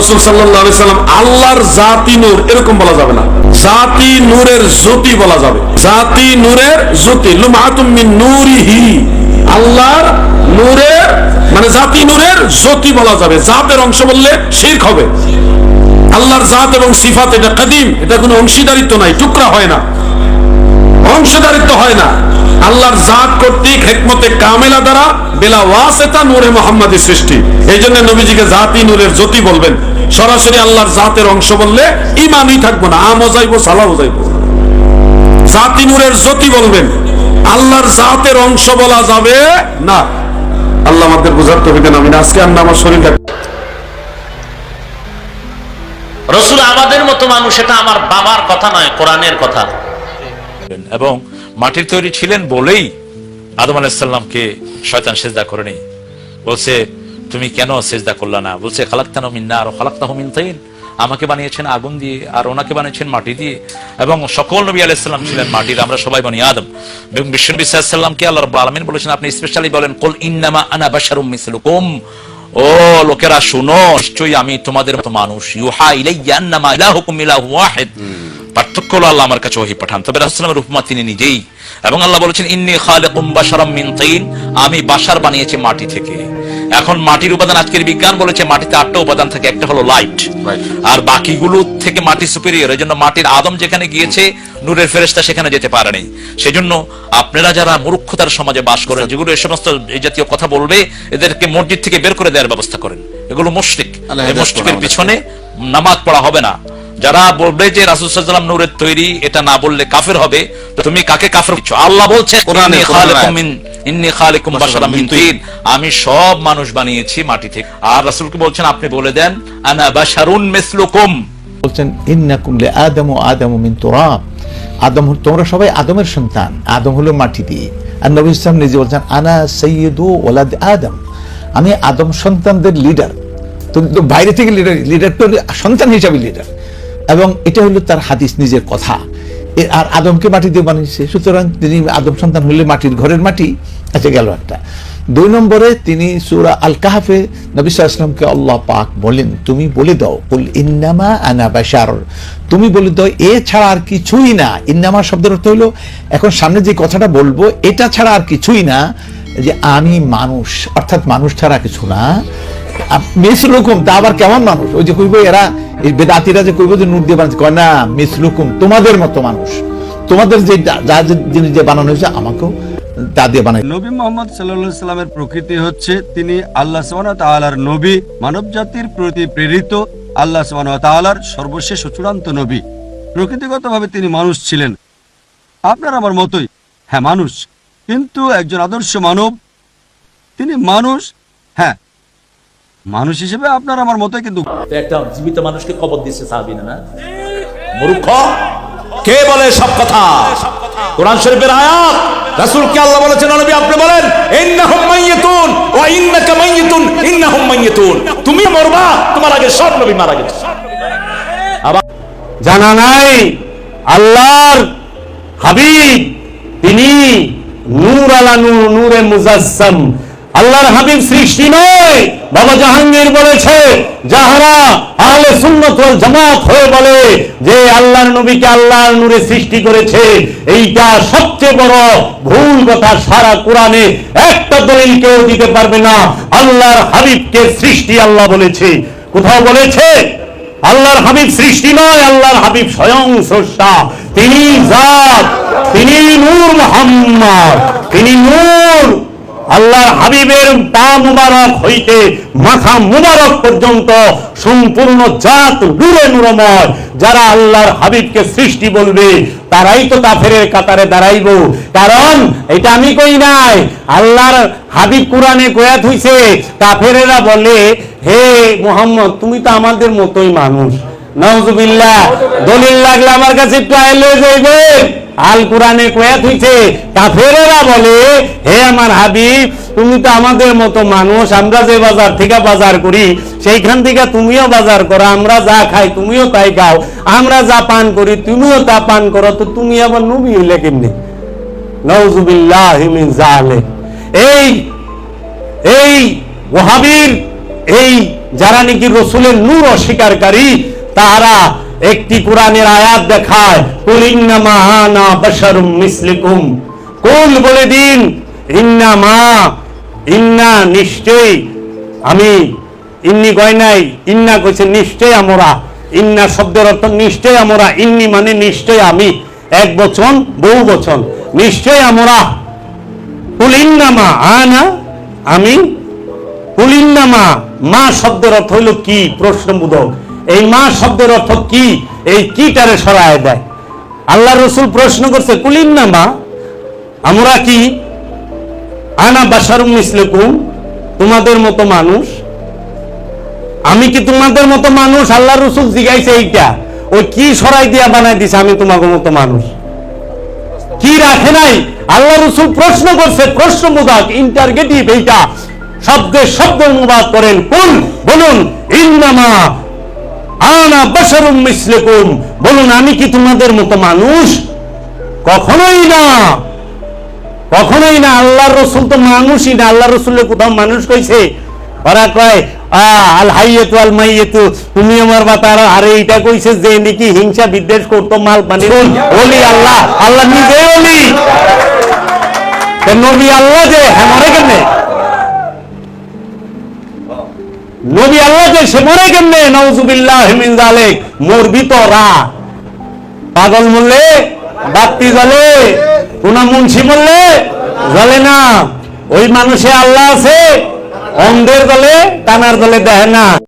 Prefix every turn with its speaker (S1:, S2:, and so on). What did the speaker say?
S1: রসুল সাল্লাম আল্লাহর জাতি নূর, এরকম বলা যাবে না। জাতি নূরের জ্যোতি বলা যাবে। জাতি নূরের জ্যোতি। নূরিহি। আল্লাহর নূরের মানে জাতি নূরের জ্যোতি বলা যাবে। জাতের অংশ বললে শিরক হবে। আল্লাহর জাত এবং সিফাত, এটা কাদিম। এটা কোনো অংশীদারিত্ব নাই, টুকরা হয় না। অংশীদারিত্ব হয় না। আল্লাহর জাত কর্তৃক হেকমতে কামেলা দ্বারা বেলা ওয়াসেতা নূরে মোহাম্মদের সৃষ্টি। এই জন্য নবীজিকে জাতি নূরের জ্যোতি বলবেন। সরাসরি আল্লাহর জাতের অংশ বললে ইমানই থাকব না, আমও যাইবো, সালাও যাইবো। জাতি নূরের জ্যোতি বলবেন। আল্লাহর জাতের অংশ বলা যাবে না। আল্লাহ আমাদের বুঝার তো দেন আমি আজকে আমরা আমার শরীরটা
S2: রসুল আমাদের মতো মানুষ, এটা আমার বাবার কথা নয়, কোরআনের কথা।
S3: এবং মাটির তৈরি ছিলেন বলেই আদম আলাহিসাল্লামকে শয়তান সেজদা করেনি। বলছে, তুমি কেন সেজদা করলা না? বলছে, খালাক্তানো মিন্না আর খালাক্তাহ মিন তাইন আমাকে বানিয়েছেন আগুন দিয়ে আর ওনাকে বানিয়েছেন মাটি দিয়ে। এবং সকল নবী আলাইসাল্লাম ছিলেন মাটির, আমরা সবাই বানি আদম। এবং বিশ্বনবী সাল্লামকে আল্লাহ রাব্বুল আলামিন বলেছেন, আপনি স্পেশালি বলেন, কুল ইন্নামা আনা বাশারুম মিসলুকুম। ও লোকেরা, শুনো, নিশ্চয়ই আমি তোমাদের মতো মানুষ। ইউহা ইলাইয়া আন্নামা ইলাহুকুম ইলাহু ওয়াহিদ। পার্থক্য হলো আল্লাহ আমার কাছে ওহি পাঠান। তবে রাসূলের উপমা তিনি নিজেই। এবং আল্লাহ বলেছেন ইন্নী খালিকুম বাশারাম মিন আমি বাশার বানিয়েছি মাটি থেকে। এখন মাটির উপাদান আজকের বিজ্ঞান বলেছে মাটিতে আটটা উপাদান থাকে একটা হলো লাইট। আর বাকিগুলো থেকে মাটি সুপিরিয়র এই জন্য মাটির আদম যেখানে গিয়েছে নূরের ফেরেস্তা সেখানে যেতে পারেনি সেজন্য আপনারা যারা মূর্খতার সমাজে বাস করেন যেগুলো এই সমস্ত এই জাতীয় কথা বলবে এদেরকে মসজিদ থেকে বের করে দেওয়ার ব্যবস্থা করেন। এগুলো মুশরিক। মুশরিকের পিছনে নামাজ পড়া হবে না। যারা বলবে যে রাসুল সাল্লাম নূরের তৈরি এটা না বললে কাফের হবে তো তুমি কাকে কাফের আল্লাহ বলছে
S1: কোরআনে,
S3: ইন্নী
S1: কোরআনে
S3: খালিকুম
S1: আয়াত।
S3: ইন্নী খালিকুম বাশারাম তিন। আমি সব মানুষ বানিয়েছি মাটি থেকে। আর রাসূলকে বলছেন আপনি বলে দেন আনা বাশারুন মিসলুকুম।
S4: বলছেন ইন্নাকুম লে আদম ও আদম মিন তুরাব। আদম তোমরা সবাই আদমের সন্তান। আদম হলো মাটি দিয়ে। আর নবী ইসলাম নিজে বলছেন আনা সৈয়দু ওলাদ আদম। আমি আদম সন্তানদের লিডার তো বাইরে থেকে লিডার লিডার তো সন্তান হিসাবে লিডার এবং এটা হলো তার হাদিস নিজের কথা। আর আদমকে মাটি দিয়ে বানিয়েছে। সুতরাং তিনি আদম সন্তান হলে মাটির ঘরের মাটি আচ্ছা গেল একটা। দুই নম্বরে তিনি সুরা আল কাহাফে নবী সাল্লামকে আল্লাহ পাক বলেন, তুমি বলে দাও, কুল ইন্নামা আনা বাশার। তুমি বলে দাও, এ ছাড়া আর কিছুই না। ইন্নামা শব্দের অর্থ হলো, এখন সামনে যে কথাটা বলব, এটা ছাড়া আর কিছুই না, যে আমি মানুষ, অর্থাৎ মানুষ ছাড়া কিছু না। মিসলুকুম, তা আবার কেমন মানুষ? ওই যে কইব এরা বেদাতিরা যে কইব যে নূর দিয়ে বানাচ্ছে, কয়, না, মিসলুকুম, তোমাদের মতো মানুষ। তোমাদের যে যা, যে জিনিস দিয়ে বানানো হয়েছে, আমাকেও তা দিয়ে বানাই
S5: নবী মোহাম্মদ প্রকৃতি হচ্ছে, তিনি আল্লাহ সুবহানাহু তাআলার নবী প্রতি প্রেরিত, আল্লাহ সুবহানাহু তাআলার সর্বশেষ চূড়ান্ত নবী। প্রকৃতিগতভাবে তিনি মানুষ ছিলেন। আপনার আমার মতোই হ্যাঁ মানুষ। কিন্তু একজন আদর্শ মানব, তিনি মানুষ হ্যাঁ মানুষ হিসেবে আপনার আমার মতোই কিন্তু
S2: একটা জীবিত মানুষকে খবর দিচ্ছে সাহাবিনা না? মূর্খ! কে বলে সব কথা? কোরআন শরীফের আয়াত। রাসূলকে আল্লাহ বলেছেন, নবী, আপনি বলেন, ইন্নাহুম মাইয়াতুন ওয়া ইন্নাকা মাইয়াতুন ইন্নাহুম মাইয়াতুন তুমি মরবা, তোমার আগে সব নবী মারা গেছে।
S6: আবার জানা নাই, আল্লাহর হাবিব, তিনি নূর আলা নূর, নূরে মুজাসসাম আল্লাহর হাবিব সৃষ্টি নয়। বাবা জাহাঙ্গীর বলেছে, যাহারা আহলে সুন্নাত ওয়াল জামাত হয়ে বলে যে আল্লাহর নবীকে আল্লাহর নূরে সৃষ্টি করেছে, এইটা সবচেয়ে বড় ভুল কথা সারা কোরআনে একটা দলিল কেউ দিতে পারবে না। আল্লাহর হাবিবকে সৃষ্টি আল্লাহ বলেছে। কোথাও বলেছে, আল্লাহর হাবিব সৃষ্টি নয়, আল্লাহর হাবিব স্বয়ং স্রষ্টা। তিনি জাত, তিনি নূর মোহাম্মদ, তিনি নূর আল্লাহর হাবিবের পা মুবারক হইতে মাথা মুবারক পর্যন্ত সম্পূর্ণ জাত নূরে নূরময় যারা আল্লাহর হাবিবকে সৃষ্টি বলবে, তারাই তো কাফেরের কাতারে দাঁড়াইব। কারণ এটা আমি কই নাই, আল্লাহর হাবিব কোরআনে কয়াত হইছে, কাফেরেরা বলে, হে মোহাম্মদ, তুমি তো আমাদের মতোই মানুষ। নওজুবিল্লাহ দলিল লাগলে আমার কাছে একটু আইলে যাইবে আল কোরআনে কয়াত হইছে, কাফেরেরা বলে, হে আমার হাবিব, তুমি তো আমাদের মতো মানুষ, আমরা যে বাজার থেকে বাজার করি, সেইখান থেকে তুমিও বাজার করো, আমরা যা খাই তুমিও তাই খাও, আমরা যা পান করি তুমিও তা পান করো, তো তুমি আবার নবী হইলে কেমনি? নওজুবিল্লাহ মিন জালিক এই এই ওহাবির এই যারা নাকি রসুলের নূর অস্বীকারী তারা একটি কোরআনের আয়াত দেখায় কুলিন্নামা আনা বাশারুম মিসলিকুম। কুল বলে দিন ইন্না মা ইন্না নিশ্চয় আমি, ইন্নি কয় নাই, ইন্না কইছে নিশ্চয় আমরা। ইন্না শব্দের অর্থ নিশ্চয় আমরা, ইন্নি মানে নিশ্চয় আমি। এক বচন, বহু বচন। নিশ্চয় আমরা। কুলিন্নামা আনা, আমি। কুলিন্নামা মা শব্দের অর্থ হইল কি? প্রশ্নবোধক। এই মা শব্দের অর্থ কি? এই কিটারে সরায় দেয়। আল্লাহ রসুল প্রশ্ন করছে কুলিন্নামা আমরা কি? আনা বাসারুম মিসলেকুম? তোমাদের মতো মানুষ? আমি কি তোমাদের মতো মানুষ? আল্লাহ রসুল জিগাইছে এইটা। ওই কি সরাই দিয়া বানাই দিছে? আমি তোমাদের মতো মানুষ। কি রাখে নাই? আল্লাহ রসুল প্রশ্ন করছে, প্রশ্ন মুদাক ইন্টারগেটিভ এইটা শব্দের শব্দ অনুবাদ করেন। কোন বলুন, ইন্নামা আনা বাশারুম মিসলিকুম। বলুন আমি কি তোমাদের মতো মানুষ? কখনোই না। কখনোই না আল্লাহর রসুল তো মানুষই না। আল্লাহ রসুলের কোথাও মানুষ কইছে? ওরা কয় আল হাইয়েতু আল মাইয়েতু তুমি আমার বাতার আরে এটা কইছে যে নাকি হিংসা বিদ্বেষ করতো মাল পানি ওলি আল্লাহ। আল্লাহ নিজে ওলি নবী আল্লাহ যে হ্যাঁ মরে কেমনে? নবী আল্লাহকে সে মরে কেমনে? নওজুবিল্লাহ মিন জালিক রা পাগল মরলে বাতি জ্বলে কোন মুন্সি মরলে জ্বলে না। ওই মানুষে আল্লাহ আছে, অন্ধের দলে টানার দলে দেয় না।